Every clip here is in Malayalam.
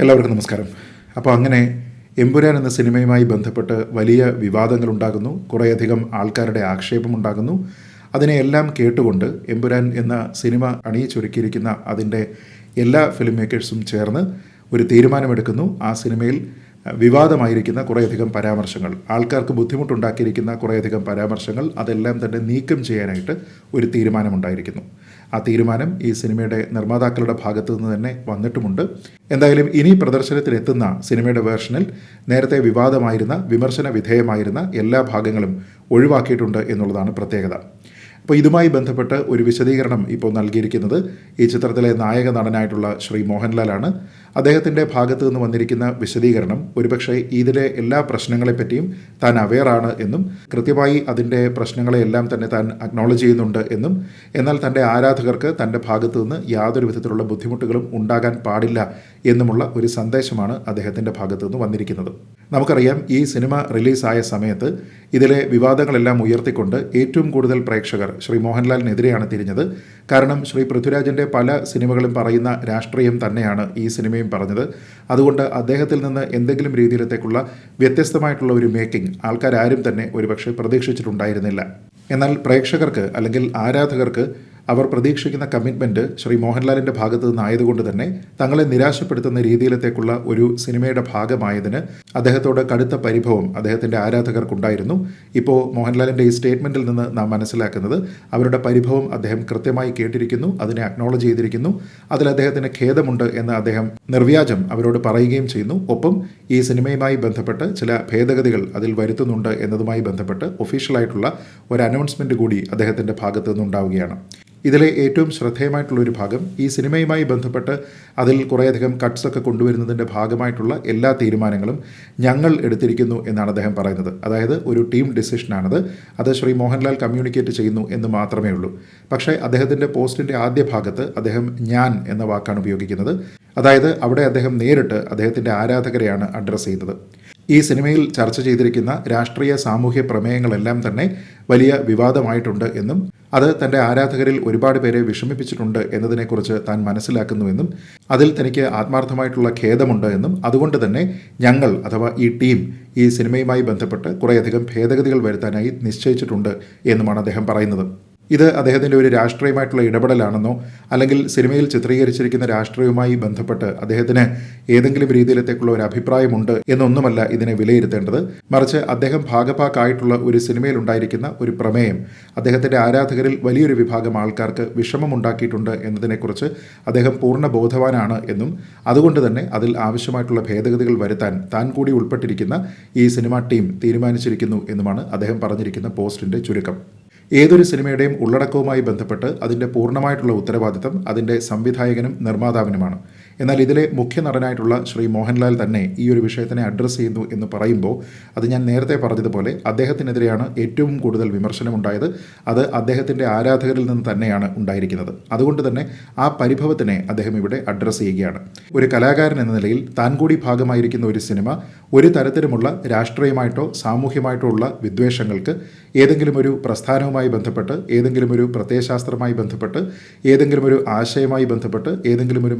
എല്ലാവർക്കും നമസ്കാരം. അപ്പോൾ അങ്ങനെ എമ്പുരാൻ എന്ന സിനിമയുമായി ബന്ധപ്പെട്ട് വലിയ വിവാദങ്ങൾ ഉണ്ടാകുന്നു കുറേയധികം ആൾക്കാരുടെ ആക്ഷേപമുണ്ടാകുന്നു. അതിനെയെല്ലാം കേട്ടുകൊണ്ട് എമ്പുരാൻ എന്ന സിനിമ അണിയിച്ചൊരുക്കിയിരിക്കുന്ന അതിന്റെ എല്ലാ ഫിലിം മേക്കേഴ്സും ചേർന്ന് ഒരു തീരുമാനമെടുക്കുന്നു. ആ സിനിമയിൽ വിവാദമായിരിക്കുന്ന കുറേയധികം പരാമർശങ്ങൾ ആൾക്കാർക്ക് ബുദ്ധിമുട്ടുണ്ടാക്കിയിരിക്കുന്ന കുറേയധികം പരാമർശങ്ങൾ അതെല്ലാം തന്നെ നീക്കം ചെയ്യാനായിട്ട് ഒരു തീരുമാനമുണ്ടായിരിക്കുന്നു. ആ തീരുമാനം ഈ സിനിമയുടെ നിർമ്മാതാക്കളുടെ ഭാഗത്തു നിന്ന് തന്നെ വന്നിട്ടുമുണ്ട്. എന്തായാലും ഇനി പ്രദർശനത്തിലെത്തുന്ന സിനിമയുടെ വേർഷനിൽ നേരത്തെ വിവാദമായിരുന്ന വിമർശന വിധേയമായിരുന്ന എല്ലാ ഭാഗങ്ങളും ഒഴിവാക്കിയിട്ടുണ്ട് എന്നുള്ളതാണ് പ്രത്യേകത. അപ്പോൾ ഇതുമായി ബന്ധപ്പെട്ട് ഒരു വിശദീകരണം ഇപ്പോൾ നൽകിയിരിക്കുന്നത് ഈ ചിത്രത്തിലെ നായക നടനായിട്ടുള്ള ശ്രീ മോഹൻലാലാണ്. അദ്ദേഹത്തിന്റെ ഭാഗത്തു നിന്ന് വന്നിരിക്കുന്ന വിശദീകരണം ഒരുപക്ഷെ ഇതിലെ എല്ലാ പ്രശ്നങ്ങളെപ്പറ്റിയും താൻ അവെയറാണ് എന്നും കൃത്യമായി അതിന്റെ പ്രശ്നങ്ങളെയെല്ലാം തന്നെ താൻ അക്നോളജ് ചെയ്യുന്നുണ്ട് എന്നും എന്നാൽ തന്റെ ആരാധകർക്ക് തന്റെ ഭാഗത്തു നിന്ന് യാതൊരു വിധത്തിലുള്ള ബുദ്ധിമുട്ടുകളും ഉണ്ടാകാൻ പാടില്ല എന്നുമുള്ള ഒരു സന്ദേശമാണ് അദ്ദേഹത്തിന്റെ ഭാഗത്തു നിന്ന് വന്നിരിക്കുന്നത്. നമുക്കറിയാം ഈ സിനിമ റിലീസായ സമയത്ത് ഇതിലെ വിവാദങ്ങളെല്ലാം ഉയർത്തിക്കൊണ്ട് ഏറ്റവും കൂടുതൽ പ്രേക്ഷകർ ശ്രീ മോഹൻലാലിനെതിരെയാണ് തിരിഞ്ഞത്. കാരണം ശ്രീ പൃഥ്വിരാജിന്റെ പല സിനിമകളും പറയുന്ന രാഷ്ട്രീയം തന്നെയാണ് ഈ സിനിമയും പറഞ്ഞത്. അതുകൊണ്ട് അദ്ദേഹത്തിൽ നിന്ന് എന്തെങ്കിലും രീതിയിലത്തേക്കുള്ള വ്യത്യസ്തമായിട്ടുള്ള ഒരു മേക്കിംഗ് ആൾക്കാരും തന്നെ ഒരുപക്ഷെ പ്രതീക്ഷിച്ചിട്ടുണ്ടായിരുന്നില്ല. എന്നാൽ പ്രേക്ഷകർക്ക് അല്ലെങ്കിൽ ആരാധകർക്ക് അവർ പ്രതീക്ഷിക്കുന്ന കമ്മിറ്റ്മെന്റ് ശ്രീ മോഹൻലാലിന്റെ ഭാഗത്തു നിന്നായതുകൊണ്ട് തന്നെ തങ്ങളെ നിരാശപ്പെടുത്തുന്ന രീതിയിലത്തേക്കുള്ള ഒരു സിനിമയുടെ ഭാഗമായതിന് അദ്ദേഹത്തോട് കടുത്ത പരിഭവം അദ്ദേഹത്തിന്റെ ആരാധകർക്കുണ്ടായിരുന്നു. ഇപ്പോൾ മോഹൻലാലിന്റെ ഈ സ്റ്റേറ്റ്മെന്റിൽ നിന്ന് നാം മനസ്സിലാക്കുന്നത് അവരുടെ പരിഭവം അദ്ദേഹം കൃത്യമായി കേട്ടിരിക്കുന്നു അതിനെ അക്നോളജ് ചെയ്തിരിക്കുന്നു അതിൽ അദ്ദേഹത്തിന് ഖേദമുണ്ട് എന്ന് അദ്ദേഹം നിർവ്യാജം അവരോട് പറയുകയും ചെയ്യുന്നു. ഒപ്പം ഈ സിനിമയുമായി ബന്ധപ്പെട്ട് ചില ഭേദഗതികൾ അതിൽ വരുത്തുന്നുണ്ട് എന്നതുമായി ബന്ധപ്പെട്ട് ഒഫീഷ്യലായിട്ടുള്ള ഒരു അനൗൺസ്മെന്റ് കൂടി അദ്ദേഹത്തിന്റെ ഭാഗത്തു നിന്നുണ്ടാവുകയാണ്. ഇതിലെ ഏറ്റവും ശ്രദ്ധേയമായിട്ടുള്ള ഒരു ഭാഗം ഈ സിനിമയുമായി ബന്ധപ്പെട്ട് അതിൽ കുറേയധികം കട്ട്സ് ഒക്കെ കൊണ്ടുവരുന്നതിന്റെ ഭാഗമായിട്ടുള്ള എല്ലാ തീരുമാനങ്ങളും ഞങ്ങൾ എടുത്തിരിക്കുന്നു എന്നാണ് അദ്ദേഹം പറയുന്നത്. അതായത് ഒരു ടീം ഡിസിഷനാണത് അത് ശ്രീ മോഹൻലാൽ കമ്മ്യൂണിക്കേറ്റ് ചെയ്യുന്നു എന്ന് മാത്രമേ ഉള്ളൂ. പക്ഷേ അദ്ദേഹത്തിന്റെ പോസ്റ്റിന്റെ ആദ്യ ഭാഗത്ത് അദ്ദേഹം ഞാൻ എന്ന വാക്കാണ് ഉപയോഗിക്കുന്നത്. അതായത് അവിടെ അദ്ദേഹം നേരിട്ട് അദ്ദേഹത്തിന്റെ ആരാധകരെയാണ് അഡ്രസ്സ് ചെയ്യുന്നത് ഈ സിനിമയിൽ ചർച്ച ചെയ്തിരിക്കുന്ന രാഷ്ട്രീയ സാമൂഹ്യ പ്രമേയങ്ങളെല്ലാം തന്നെ വലിയ വിവാദമായിട്ടുണ്ട് എന്നും അത് തന്റെ ആരാധകരിൽ ഒരുപാട് പേരെ വിഷമിപ്പിച്ചിട്ടുണ്ട് എന്നതിനെക്കുറിച്ച് താൻ മനസ്സിലാക്കുന്നുവെന്നും അതിൽ തനിക്ക് ആത്മാർത്ഥമായിട്ടുള്ള ഖേദമുണ്ട് എന്നും അതുകൊണ്ട് തന്നെ ഞങ്ങൾ അഥവാ ഈ ടീം ഈ സിനിമയുമായി ബന്ധപ്പെട്ട് കുറേയധികം ഭേദഗതികൾ വരുത്താനായി നിശ്ചയിച്ചിട്ടുണ്ട് എന്നുമാണ് അദ്ദേഹം പറയുന്നത്. ഇത് അദ്ദേഹത്തിന്റെ ഒരു രാഷ്ട്രീയമായിട്ടുള്ള ഇടപെടലാണെന്നോ അല്ലെങ്കിൽ സിനിമയിൽ ചിത്രീകരിച്ചിരിക്കുന്ന രാഷ്ട്രീയവുമായി ബന്ധപ്പെട്ട് അദ്ദേഹത്തിന് ഏതെങ്കിലും രീതിയിലത്തേക്കുള്ള ഒരു അഭിപ്രായമുണ്ട് എന്നൊന്നുമല്ല ഇതിനെ വിലയിരുത്തേണ്ടത്. മറിച്ച് അദ്ദേഹം ഭാഗഭാക്കായിട്ടുള്ള ഒരു സിനിമയിൽ ഉണ്ടായിരിക്കുന്ന ഒരു പ്രമേയം അദ്ദേഹത്തിന്റെ ആരാധകരിൽ വലിയൊരു വിഭാഗം ആൾക്കാർക്ക് വിഷമമുണ്ടാക്കിയിട്ടുണ്ട് എന്നതിനെക്കുറിച്ച് അദ്ദേഹം പൂർണ ബോധവാനാണ് എന്നും അതുകൊണ്ട് തന്നെ അതിൽ ആവശ്യമായിട്ടുള്ള ഭേദഗതികൾ വരുത്താൻ താൻ കൂടി ഉൾപ്പെട്ടിരിക്കുന്ന ഈ സിനിമാ ടീം തീരുമാനിച്ചിരിക്കുന്നു എന്നുമാണ് അദ്ദേഹം പറഞ്ഞിരിക്കുന്ന പോസ്റ്റിന്റെ ചുരുക്കം. ഏതൊരു സിനിമയുടെയും ഉള്ളടക്കവുമായി ബന്ധപ്പെട്ട് അതിന്റെ പൂർണമായിട്ടുള്ള ഉത്തരവാദിത്തം അതിന്റെ സംവിധായകനും നിർമ്മാതാവിനുമാണ്. എന്നാൽ ഇതിലെ മുഖ്യ നടനായിട്ടുള്ള ശ്രീ മോഹൻലാൽ തന്നെ ഈ ഒരു വിഷയത്തിനെ അഡ്രസ്സ് ചെയ്യുന്നു എന്ന് പറയുമ്പോൾ അത് ഞാൻ നേരത്തെ പറഞ്ഞതുപോലെ അദ്ദേഹത്തിനെതിരെയാണ് ഏറ്റവും കൂടുതൽ വിമർശനമുണ്ടായത്. അത് അദ്ദേഹത്തിന്റെ ആരാധകരിൽ നിന്ന് തന്നെയാണ് ഉണ്ടായിരിക്കുന്നത്. അതുകൊണ്ട് തന്നെ ആ പരിഭവത്തിനെ അദ്ദേഹം ഇവിടെ അഡ്രസ്സ് ചെയ്യുകയാണ്. ഒരു കലാകാരൻ എന്ന നിലയിൽ താൻ കൂടി ഭാഗമായിരിക്കുന്ന ഒരു സിനിമ ഒരു തരത്തിലുമുള്ള രാഷ്ട്രീയമായിട്ടോ സാമൂഹ്യമായിട്ടോ ഉള്ള വിദ്വേഷങ്ങൾക്ക് ഏതെങ്കിലും ഒരു പ്രസ്ഥാനവുമായി ബന്ധപ്പെട്ട് ഏതെങ്കിലും ഒരു പ്രത്യയശാസ്ത്രമായി ബന്ധപ്പെട്ട് ഏതെങ്കിലും ഒരു ആശയമായി ബന്ധപ്പെട്ട് ഏതെങ്കിലും ഒരു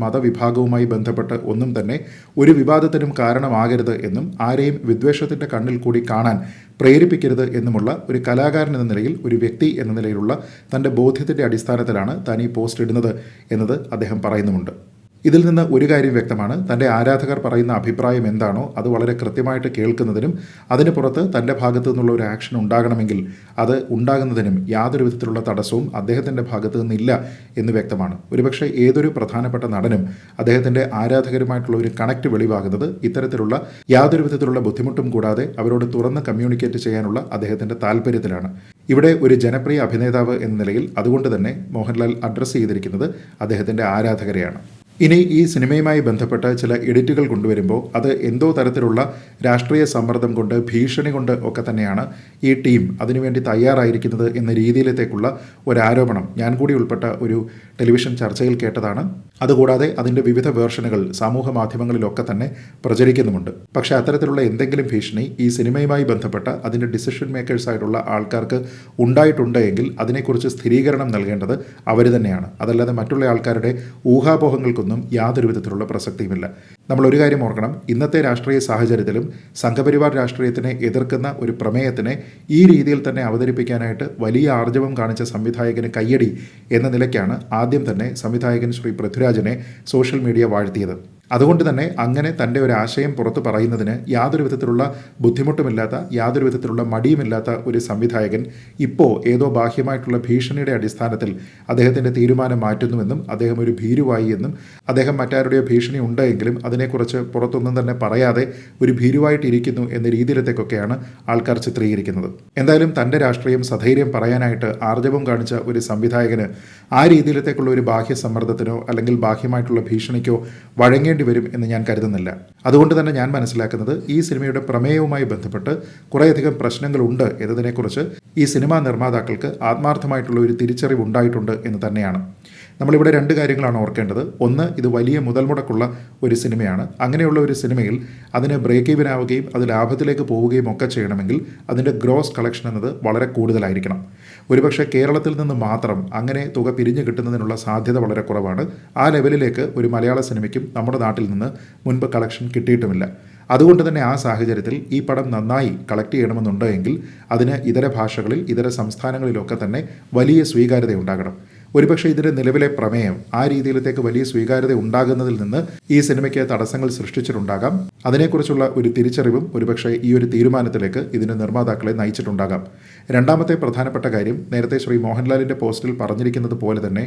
മതവിഭാഗവുമായി ബന്ധപ്പെട്ട് ഒന്നും തന്നെ ഒരു വിവാദത്തിനും കാരണമാകരുത് എന്നും ആരെയും വിദ്വേഷത്തിന്റെ കണ്ണിൽ കൂടി കാണാൻ പ്രേരിപ്പിക്കരുത് എന്നുമുള്ള ഒരു കലാകാരൻ എന്ന നിലയിൽ ഒരു വ്യക്തി എന്ന നിലയിലുള്ള തന്റെ ബോധ്യത്തിന്റെ അടിസ്ഥാനത്തിലാണ് താൻ ഈ പോസ്റ്റ് ഇടുന്നത് എന്നത് അദ്ദേഹം പറയുന്നുമുണ്ട്. ഇതിൽ നിന്ന് ഒരു കാര്യം വ്യക്തമാണ്. തന്റെ ആരാധകർ പറയുന്ന അഭിപ്രായം എന്താണോ അത് വളരെ കൃത്യമായിട്ട് കേൾക്കുന്നതിനും അതിന് പുറത്ത് തന്റെ ഭാഗത്തു നിന്നുള്ള ഒരു ആക്ഷൻ ഉണ്ടാകണമെങ്കിൽ അത് ഉണ്ടാകുന്നതിനും യാതൊരു വിധത്തിലുള്ള തടസ്സവും അദ്ദേഹത്തിന്റെ ഭാഗത്തു നിന്നില്ല എന്ന് വ്യക്തമാണ്. ഒരുപക്ഷെ ഏതൊരു പ്രധാനപ്പെട്ട നടനും അദ്ദേഹത്തിന്റെ ആരാധകരുമായിട്ടുള്ള ഒരു കണക്ട് വെളിവാകുന്നത് ഇത്തരത്തിലുള്ള യാതൊരു വിധത്തിലുള്ള ബുദ്ധിമുട്ടും കൂടാതെ അവരോട് തുറന്ന് കമ്മ്യൂണിക്കേറ്റ് ചെയ്യാനുള്ള അദ്ദേഹത്തിന്റെ താല്പര്യത്തിലാണ്. ഇവിടെ ഒരു ജനപ്രിയ അഭിനേതാവ് എന്ന നിലയിൽ അതുകൊണ്ട് തന്നെ മോഹൻലാൽ അഡ്രസ്സ് ചെയ്തിരിക്കുന്നത് അദ്ദേഹത്തിന്റെ ആരാധകരെയാണ്. ഇനി ഈ സിനിമയുമായി ബന്ധപ്പെട്ട ചില എഡിറ്റുകൾ കൊണ്ടുവരുമ്പോൾ അത് എന്തോ തരത്തിലുള്ള രാഷ്ട്രീയ സമ്മർദ്ദം കൊണ്ട് ഭീഷണി കൊണ്ട് ഒക്കെ തന്നെയാണ് ഈ ടീം അതിനുവേണ്ടി തയ്യാറായിരിക്കുന്നത് എന്ന രീതിയിലത്തേക്കുള്ള ഒരു ആരോപണം ഞാൻ കൂടി ഉൾപ്പെട്ട ഒരു ടെലിവിഷൻ ചർച്ചയിൽ കേട്ടതാണ്. അതുകൂടാതെ അതിന്റെ വിവിധ വേർഷനുകൾ സമൂഹ മാധ്യമങ്ങളിലൊക്കെ തന്നെ പ്രചരിക്കുന്നുമുണ്ട്. പക്ഷേ അത്തരത്തിലുള്ള എന്തെങ്കിലും ഭീഷണി ഈ സിനിമയുമായി ബന്ധപ്പെട്ട അതിന്റെ ഡിസിഷൻ മേക്കേഴ്സ് ആയിട്ടുള്ള ആൾക്കാർക്ക് ഉണ്ടായിട്ടുണ്ട് എങ്കിൽ അതിനെക്കുറിച്ച് സ്ഥിരീകരണം നൽകേണ്ടത് അവർ തന്നെയാണ്. അതല്ലാതെ മറ്റുള്ള ആൾക്കാരുടെ ഊഹാപോഹങ്ങൾക്കൊന്നും ഒന്നും യാതൊരു വിധത്തിലുള്ള പ്രസക്തിയുമില്ല. നമ്മൾ ഒരു കാര്യം ഓർക്കണം ഇന്നത്തെ രാഷ്ട്രീയ സാഹചര്യത്തിലും സംഘപരിവാർ രാഷ്ട്രീയത്തിനെ എതിർക്കുന്ന ഒരു പ്രമേയത്തിനെ ഈ രീതിയിൽ തന്നെ അവതരിപ്പിക്കാനായിട്ട് വലിയ ആർജവം കാണിച്ച സംവിധായകന് കയ്യടി എന്ന നിലയ്ക്കാണ് ആദ്യം തന്നെ സംവിധായകൻ ശ്രീ പൃഥ്വിരാജിനെ സോഷ്യൽ മീഡിയ വാഴ്ത്തിയത്. അതുകൊണ്ട് തന്നെ അങ്ങനെ തന്റെ ഒരു ആശയം പുറത്ത് പറയുന്നതിന് യാതൊരു വിധത്തിലുള്ള ബുദ്ധിമുട്ടുമില്ലാത്ത യാതൊരു വിധത്തിലുള്ള മടിയുമില്ലാത്ത ഒരു സംവിധായകൻ ഇപ്പോൾ ഏതോ ബാഹ്യമായിട്ടുള്ള ഭീഷണിയുടെ അടിസ്ഥാനത്തിൽ അദ്ദേഹത്തിന്റെ തീരുമാനം മാറ്റുന്നുവെന്നും അദ്ദേഹം ഒരു ഭീരുവായി എന്നും അദ്ദേഹം മറ്റാരുടെയോ ഭീഷണി ഉണ്ടെങ്കിലും അതിനെക്കുറിച്ച് പുറത്തൊന്നും തന്നെ പറയാതെ ഒരു ഭീരുവായിട്ടിരിക്കുന്നു എന്ന രീതിയിലത്തേക്കൊക്കെയാണ് ആൾക്കാർ ചിത്രീകരിക്കുന്നത്. എന്തായാലും തന്റെ രാഷ്ട്രീയം സധൈര്യം പറയാനായിട്ട് ആർജവം കാണിച്ച ഒരു സംവിധായകന് ആ രീതിയിലത്തേക്കുള്ള ഒരു ബാഹ്യ സമ്മർദ്ദത്തിനോ അല്ലെങ്കിൽ ബാഹ്യമായിട്ടുള്ള ഭീഷണിക്കോ വഴങ്ങേണ്ടി വരും എന്ന് ഞാൻ കരുതുന്നില്ല. അതുകൊണ്ട് തന്നെ ഞാൻ മനസ്സിലാക്കുന്നത് ഈ സിനിമയുടെ പ്രമേയവുമായി ബന്ധപ്പെട്ട് കുറേയധികം പ്രശ്നങ്ങളുണ്ട് എന്നതിനെക്കുറിച്ച് ഈ സിനിമാ നിർമ്മാതാക്കൾക്ക് ആത്മാർത്ഥമായിട്ടുള്ള ഒരു തിരിച്ചറിവ് ഉണ്ടായിട്ടുണ്ട് എന്ന് തന്നെയാണ്. നമ്മളിവിടെ രണ്ട് കാര്യങ്ങളാണ് ഓർക്കേണ്ടത്. ഒന്ന് ഇത് വലിയ മുതൽ മുടക്കുള്ള ഒരു സിനിമയാണ്. അങ്ങനെയുള്ള ഒരു സിനിമയിൽ അതിന് ബ്രേക്ക് ഈവൻ ആവുകയും അത് ലാഭത്തിലേക്ക് പോവുകയും ഒക്കെ ചെയ്യണമെങ്കിൽ അതിന്റെ ഗ്രോസ് കളക്ഷൻ എന്നത് വളരെ കൂടുതലായിരിക്കണം. ഒരുപക്ഷെ കേരളത്തിൽ നിന്ന് മാത്രം അങ്ങനെ തുക പിരിഞ്ഞു കിട്ടുന്നതിനുള്ള സാധ്യത വളരെ കുറവാണ്. ആ ലെവലിലേക്ക് ഒരു മലയാള സിനിമയ്ക്കും നമ്മുടെ നാട്ടിൽ നിന്ന് മുൻപ് കളക്ഷൻ കിട്ടിയിട്ടുമില്ല. അതുകൊണ്ട് തന്നെ ആ സാഹചര്യത്തിൽ ഈ പടം നന്നായി കളക്ട് ചെയ്യണമെന്നുണ്ടെങ്കിൽ അതിന് ഇതര ഭാഷകളിൽ ഇതര സംസ്ഥാനങ്ങളിലൊക്കെ തന്നെ വലിയ സ്വീകാര്യത ഉണ്ടാകണം. ഒരുപക്ഷെ ഇതിന്റെ നിലവിലെ പ്രമേയം. ആ രീതിയിലത്തേക്ക് വലിയ സ്വീകാര്യത ഉണ്ടാകുന്നതിൽ നിന്ന് ഈ സിനിമയ്ക്ക് തടസ്സങ്ങൾ സൃഷ്ടിച്ചിട്ടുണ്ടാകാം. അതിനെക്കുറിച്ചുള്ള ഒരു തിരിച്ചറിവും ഒരുപക്ഷെ ഈ ഒരു തീരുമാനത്തിലേക്ക് ഇതിന്റെ നിർമ്മാതാക്കളെ നയിച്ചിട്ടുണ്ടാകാം. രണ്ടാമത്തെ പ്രധാനപ്പെട്ട കാര്യം നേരത്തെ ശ്രീ മോഹൻലാലിന്റെ പോസ്റ്റിൽ പറഞ്ഞിരിക്കുന്നത് പോലെ തന്നെ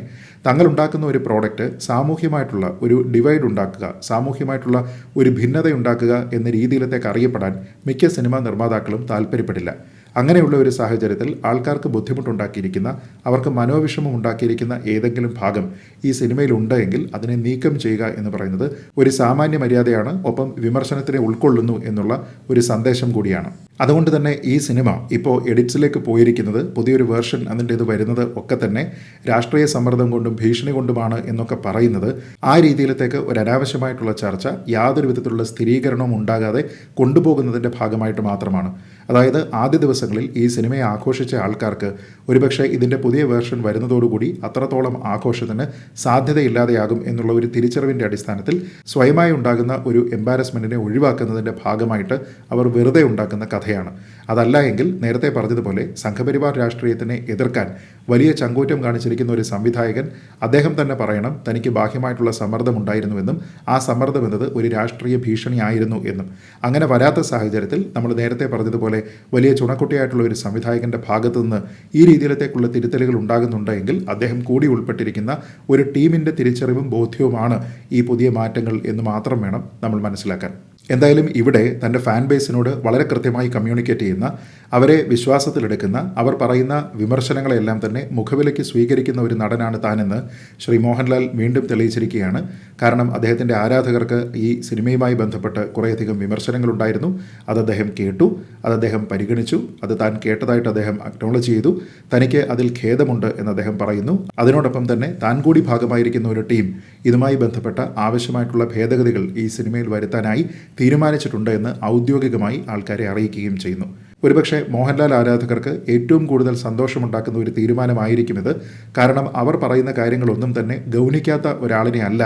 തങ്ങൾ ഉണ്ടാക്കുന്ന ഒരു പ്രോഡക്റ്റ് സാമൂഹ്യമായിട്ടുള്ള ഒരു ഡിവൈഡ് ഉണ്ടാക്കുക സാമൂഹ്യമായിട്ടുള്ള ഒരു ഭിന്നത ഉണ്ടാക്കുക എന്ന രീതിയിലത്തേക്ക് അറിയപ്പെടാൻ മിക്ക സിനിമാ നിർമ്മാതാക്കളും താല്പര്യപ്പെടില്ല. അങ്ങനെയുള്ള ഒരു സാഹചര്യത്തിൽ ആൾക്കാർക്ക് ബുദ്ധിമുട്ടുണ്ടാക്കിയിരിക്കുന്ന അവർക്ക് മനോവിഷമം ഉണ്ടാക്കിയിരിക്കുന്ന ഏതെങ്കിലും ഭാഗം ഈ സിനിമയിൽ ഉണ്ടെങ്കിൽ അതിനെ നീക്കം ചെയ്യുക എന്ന് പറയുന്നത് ഒരു സാമാന്യ മര്യാദയാണ് ഒപ്പം വിമർശനത്തിനെ ഉൾക്കൊള്ളുന്നു എന്നുള്ള ഒരു സന്ദേശം കൂടിയാണ്. അതുകൊണ്ട് തന്നെ ഈ സിനിമ ഇപ്പോൾ എഡിറ്റ്സിലേക്ക് പോയിരിക്കുന്നത് പുതിയൊരു വേർഷൻ അതിന്റേത് വരുന്നത് ഒക്കെ തന്നെ രാഷ്ട്രീയ സമ്മർദ്ദം കൊണ്ടും ഭീഷണി കൊണ്ടുമാണ് എന്നൊക്കെ പറയുന്നത്. ആ രീതിയിലത്തേക്ക് ഒരു അനാവശ്യമായിട്ടുള്ള ചർച്ച യാതൊരു വിധത്തിലുള്ള സ്ഥിരീകരണവും ഉണ്ടാകാതെ കൊണ്ടുപോകുന്നതിന്റെ ഭാഗമായിട്ട് മാത്രമാണ്. അതായത് ആദ്യ ദിവസങ്ങളിൽ ഈ സിനിമയെ ആഘോഷിച്ച ആൾക്കാർക്ക് ഒരുപക്ഷെ ഇതിന്റെ പുതിയ വേർഷൻ വരുന്നതോടുകൂടി അത്രത്തോളം ആഘോഷത്തിന് സാധ്യതയില്ലാതെയാകും എന്നുള്ള ഒരു തിരിച്ചറിവിന്റെ അടിസ്ഥാനത്തിൽ സ്വയമായി ഉണ്ടാകുന്ന ഒരു എംബാരസ്മെന്റിനെ ഒഴിവാക്കുന്നതിന്റെ ഭാഗമായിട്ട് അവർ വെറുതെ ഉണ്ടാക്കുന്ന കഥയാണ്. അതല്ല എങ്കിൽ നേരത്തെ പറഞ്ഞതുപോലെ സംഘപരിവാർ രാഷ്ട്രീയത്തിനെ എതിർക്കാൻ വലിയ ചങ്കൂറ്റം കാണിച്ചിരിക്കുന്ന ഒരു സംവിധായകൻ അദ്ദേഹം തന്നെ പറയണം തനിക്ക് ബാഹ്യമായിട്ടുള്ള സമ്മർദ്ദമുണ്ടായിരുന്നുവെന്നും ആ സമ്മർദ്ദം എന്നത് ഒരു രാഷ്ട്രീയ ഭീഷണിയായിരുന്നു എന്നും. അങ്ങനെ വരാത്ത സാഹചര്യത്തിൽ നമ്മൾ നേരത്തെ പറഞ്ഞതുപോലെ വലിയ ചുണക്കുട്ടിയായിട്ടുള്ള ഒരു സംവിധായകന്റെ ഭാഗത്തു നിന്ന് ഈ രീതിയിലത്തേക്കുള്ള തിരുത്തലുകൾ ഉണ്ടാകുന്നുണ്ടെങ്കിൽ അദ്ദേഹം കൂടി ഉൾപ്പെട്ടിരിക്കുന്ന ഒരു ടീമിന്റെ തിരിച്ചറിവും ബോധ്യവുമാണ് ഈ പുതിയ മാറ്റങ്ങൾ എന്ന് മാത്രം വേണം നമ്മൾ മനസ്സിലാക്കാൻ. എന്തായാലും ഇവിടെ തന്റെ ഫാൻ ബേസിനോട് വളരെ കൃത്യമായി കമ്മ്യൂണിക്കേറ്റ് ചെയ്യുന്ന അവരെ വിശ്വാസത്തിലെടുക്കുന്ന അവർ പറയുന്ന വിമർശനങ്ങളെല്ലാം തന്നെ മുഖവിലയ്ക്ക് സ്വീകരിക്കുന്ന ഒരു നടനാണ് താനെന്ന് ശ്രീ മോഹൻലാൽ വീണ്ടും തെളിയിച്ചിരിക്കുകയാണ്. കാരണം അദ്ദേഹത്തിന്റെ ആരാധകർക്ക് ഈ സിനിമയുമായി ബന്ധപ്പെട്ട് കുറേയധികം വിമർശനങ്ങളുണ്ടായിരുന്നു. അത് അദ്ദേഹം കേട്ടു അത് അദ്ദേഹം പരിഗണിച്ചു അത് താൻ കേട്ടതായിട്ട് അദ്ദേഹം അക്നോളജ് ചെയ്തു. തനിക്ക് അതിൽ ഖേദമുണ്ട് എന്ന് അദ്ദേഹം പറയുന്നു. അതിനോടൊപ്പം തന്നെ താൻ കൂടി ഭാഗമായിരിക്കുന്ന ഒരു ടീം ഇതുമായി ബന്ധപ്പെട്ട ആവശ്യമായിട്ടുള്ള ഭേദഗതികൾ ഈ സിനിമയിൽ വരുത്താനായി തീരുമാനിച്ചിട്ടുണ്ട് എന്ന് ഔദ്യോഗികമായി ആൾക്കാരെ അറിയിക്കുകയും ചെയ്യുന്നു. ഒരുപക്ഷെ മോഹൻലാൽ ആരാധകർക്ക് ഏറ്റവും കൂടുതൽ സന്തോഷമുണ്ടാക്കുന്ന ഒരു തീരുമാനമായിരിക്കും ഇത്. കാരണം അവർ പറയുന്ന കാര്യങ്ങളൊന്നും തന്നെ ഗൗനിക്കാത്ത ഒരാളിനെ അല്ല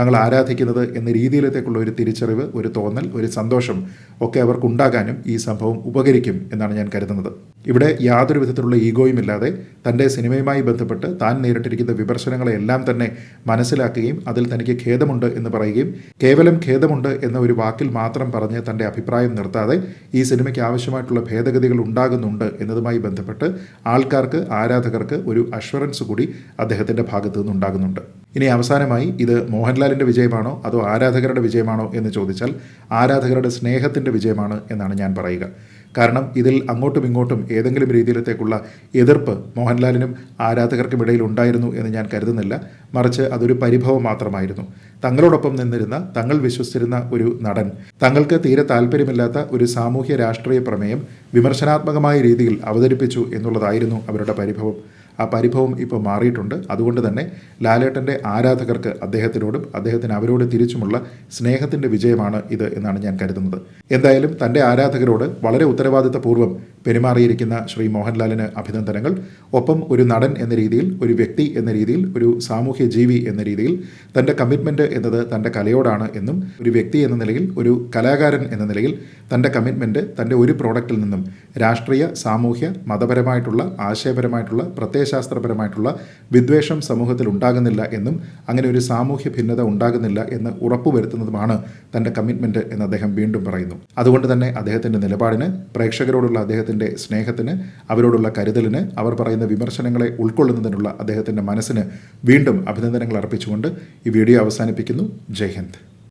തങ്ങൾ ആരാധിക്കുന്നത് എന്ന രീതിയിലത്തേക്കുള്ള ഒരു തിരിച്ചറിവ് ഒരു തോന്നൽ ഒരു സന്തോഷം ഒക്കെ അവർക്കുണ്ടാകാനും ഈ സംഭവം ഉപകരിക്കും എന്നാണ് ഞാൻ കരുതുന്നത്. ഇവിടെ യാതൊരു വിധത്തിലുള്ള ഈഗോയും ഇല്ലാതെ തന്റെ സിനിമയുമായി ബന്ധപ്പെട്ട് താൻ നേരിട്ടിരിക്കുന്ന വിമർശനങ്ങളെല്ലാം തന്നെ മനസ്സിലാക്കുകയും അതിൽ തനിക്ക് ഖേദമുണ്ട് എന്ന് പറയുകയും കേവലം ഖേദമുണ്ട് എന്ന ഒരു വാക്കിൽ മാത്രം പറഞ്ഞ് തന്റെ അഭിപ്രായം നിർത്താതെ ഈ സിനിമയ്ക്ക് ആവശ്യമായിട്ടുള്ള ഭേദഗതികൾ ഉണ്ടാകുന്നുണ്ട് എന്നതുമായി ബന്ധപ്പെട്ട് ആൾക്കാർക്ക് ആരാധകർക്ക് ഒരു അഷ്വറൻസ് കൂടി അദ്ദേഹത്തിന്റെ ഭാഗത്തു നിന്നുണ്ടാകുന്നുണ്ട്. ഇനി അവസാനമായി ഇത് മോഹൻലാലിന്റെ വിജയമാണോ അതോ ആരാധകരുടെ വിജയമാണോ എന്ന് ചോദിച്ചാൽ ആരാധകരുടെ സ്നേഹത്തിന്റെ വിജയമാണ് എന്നാണ് ഞാൻ പറയുക. കാരണം ഇതിൽ അങ്ങോട്ടും ഇങ്ങോട്ടും ഏതെങ്കിലും രീതിയിലത്തേക്കുള്ള എതിർപ്പ് മോഹൻലാലിനും ആരാധകർക്കും ഇടയിൽ ഉണ്ടായിരുന്നു എന്ന് ഞാൻ കരുതുന്നില്ല. മറിച്ച് അതൊരു പരിഭവം മാത്രമായിരുന്നു. തങ്ങളോടൊപ്പം നിന്നിരുന്ന തങ്ങൾ വിശ്വസിച്ചിരുന്ന ഒരു നടൻ തങ്ങൾക്ക് തീരെ താല്പര്യമില്ലാത്ത ഒരു സാമൂഹ്യ രാഷ്ട്രീയ പ്രമേയം വിമർശനാത്മകമായ രീതിയിൽ അവതരിപ്പിച്ചു എന്നുള്ളതായിരുന്നു അവരുടെ പരിഭവം. ആ പരിഭവം ഇപ്പോൾ മാറിയിട്ടുണ്ട്. അതുകൊണ്ട് തന്നെ ലാലേട്ടന്റെ ആരാധകർക്ക് അദ്ദേഹത്തിനോടും അദ്ദേഹത്തിന് അവരോട് തിരിച്ചുമുള്ള സ്നേഹത്തിന്റെ വിജയമാണ് ഇത് എന്നാണ് ഞാൻ കരുതുന്നത്. എന്തായാലും തന്റെ ആരാധകരോട് വളരെ ഉത്തരവാദിത്തപൂർവം പെരുമാറിയിരിക്കുന്ന ശ്രീ മോഹൻലാലിന് അഭിനന്ദനങ്ങൾ. ഒപ്പം ഒരു നടൻ എന്ന രീതിയിൽ ഒരു വ്യക്തി എന്ന രീതിയിൽ ഒരു സാമൂഹ്യ ജീവി എന്ന രീതിയിൽ തന്റെ കമ്മിറ്റ്മെന്റ് എന്നത് തന്റെ കലയോടാണ് എന്നും ഒരു വ്യക്തി എന്ന നിലയിൽ ഒരു കലാകാരൻ എന്ന നിലയിൽ തന്റെ കമ്മിറ്റ്മെന്റ് തന്റെ ഒരു പ്രോഡക്റ്റിൽ നിന്നും രാഷ്ട്രീയ സാമൂഹ്യ മതപരമായിട്ടുള്ള ആശയപരമായിട്ടുള്ള പ്രത്യയശാസ്ത്രപരമായിട്ടുള്ള വിദ്വേഷം സമൂഹത്തിൽ ഉണ്ടാകുന്നില്ല എന്നും അങ്ങനെ ഒരു സാമൂഹ്യ ഭിന്നത ഉണ്ടാകുന്നില്ല എന്ന് ഉറപ്പുവരുത്തുന്നതുമാണ് തന്റെ കമ്മിറ്റ്മെന്റ് എന്ന് അദ്ദേഹം വീണ്ടും പറയുന്നു. അതുകൊണ്ട് തന്നെ അദ്ദേഹത്തിന്റെ നിലപാടിന് പ്രേക്ഷകരോടുള്ള അദ്ദേഹത്തിന്റെ സ്നേഹത്തിന് അവരോടുള്ള കരുതലിന് അവർ പറയുന്ന വിമർശനങ്ങളെ ഉൾക്കൊള്ളുന്നതിനുള്ള അദ്ദേഹത്തിന്റെ മനസ്സിന് വീണ്ടും അഭിനന്ദനങ്ങൾ അർപ്പിച്ചുകൊണ്ട് ഈ വീഡിയോ അവസാനിപ്പിക്കുന്നു. ജയ് ഹിന്ദ്.